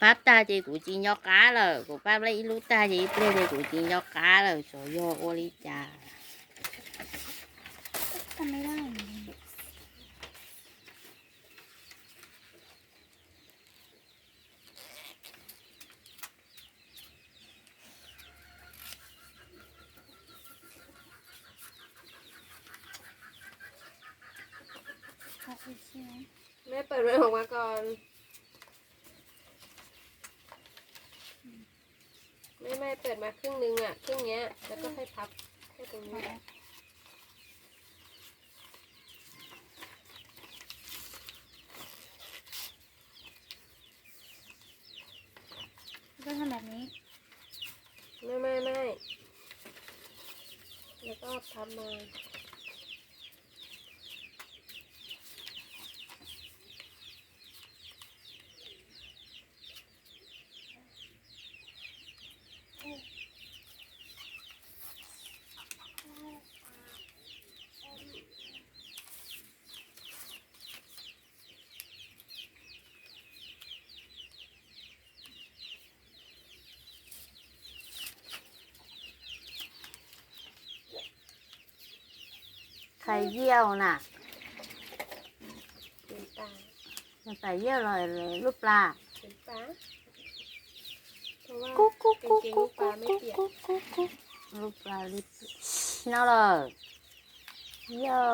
bắp ta thì cũng chỉ nhóc cá rồi của bắp lấy lúc ta thì lên thì cũng chỉ nhóc cá rồi số vô ô lý trà ทำไม่ได้เอาอีกใช่ไหมแม่เปิดมันออกมาก่อน ไม่ไม่เปิดมาครึ่งนึงอะครึ่งเนี้ยแล้วก็ค่อยพับแค่ตรงนี้ก็ทำแบบนี้ ไม่ไม่ไม่แล้วก็พับมา ไข่เยี่ยวน่ะเป็นตามันใส่เยี่ยวเลยเลยลูกปลาเป็นปลาเพราะว่ากุ๊กกุ๊กกุ๊กกางเกงกุ๊ลูกกปกุ๊ลากไม่กุ๊กเปียกกุ๊กกุ๊กลูกปลาลิปน่าเลยเยี่ยว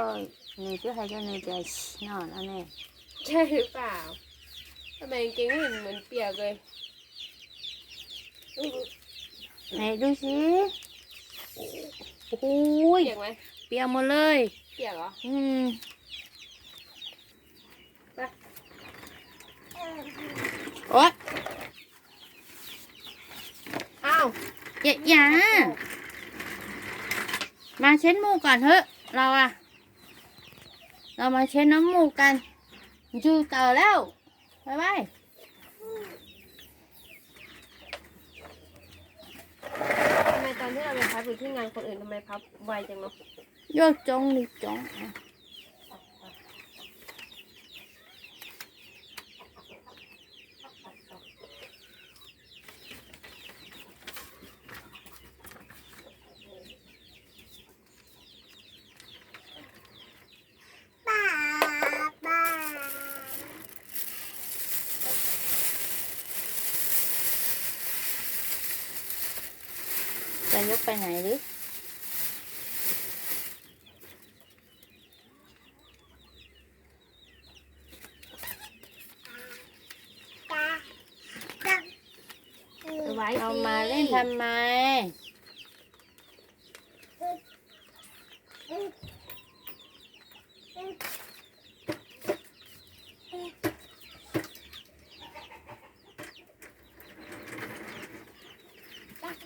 นี่ที่ให้จะนี่จะน่าอันนี้ใช่หรือเปล่าทำไมกางเกงไม่เห็นเหมือนเปียกเลยไหนดูสิโอ้ยเปียกไหม เปียกหมดเลย เปียกเหรอ อืมไปโอ๊ยอ้าวอย่าอย่ามาเช็ดมูกก่อนเถอะ เราอะเรามาเช็ดน้ำมูกกันจูเต่าแล้วบายบายทำไมตอนที่เราไปพับอยู่ที่งานคนอื่นทำไมพับไวจังเนาะ โยกจงดิจงอะป้าป้าจะยกไปไหนหรือ ตาตา เอา ไว้เอามาเล่นทำไม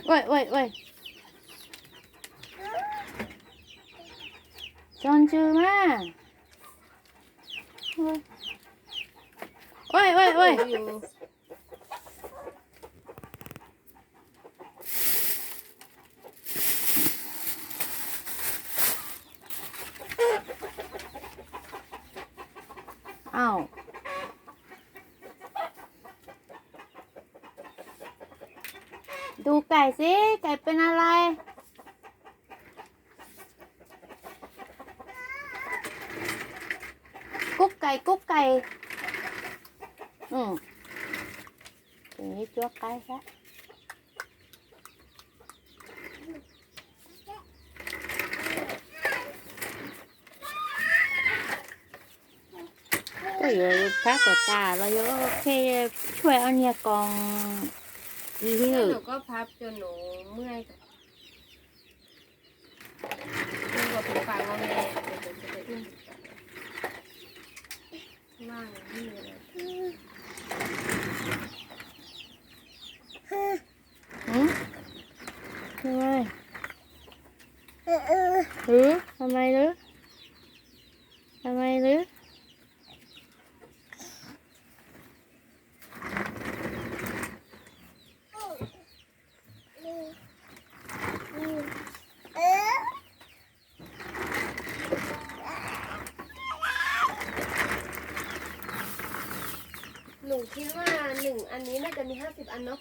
โอ้ยโอ้ยโอ้ยจนจือมาโอ้ยโอ้ยโอ้ย อ้าวดูไก่สิ ไก่เป็นอะไร กุ๊กไก่ กุ๊กไก่ อืมทีนี้จัวไก่ซะ ก็อยู่พักกับตาเราแค่ช่วยเอาเนี่ยกองดีที่แล้วหนึ่นูก็พับจนหนูเมื่อยกับจนกว่าผมปางอแงเดี๋ยวจะไปอุ้มว่างนี่เลยหืมทำไมหรือทำไมหรือ嗯 หนูคิดว่าว่าหนึ่งอันนี้น่าจะมีห้าสิบอันเนาะ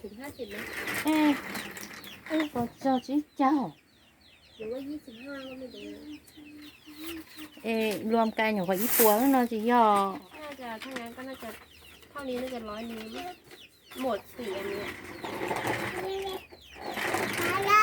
ถึงห้าสิบนะเอ๊ะเอ๊ะก็เจ้าจีเจ้าหรือว่ายี่สิบห้าก็ไม่รู้เอ๊ะรวมกันอยู่กับอีปัวแล้วเนาะจีย่อน่าจะถ้างั้นก็น่าจะเท่านี้น่าจะร้อยนิ้วมั้งหมดสี่อันเนี้ยนี่แหละ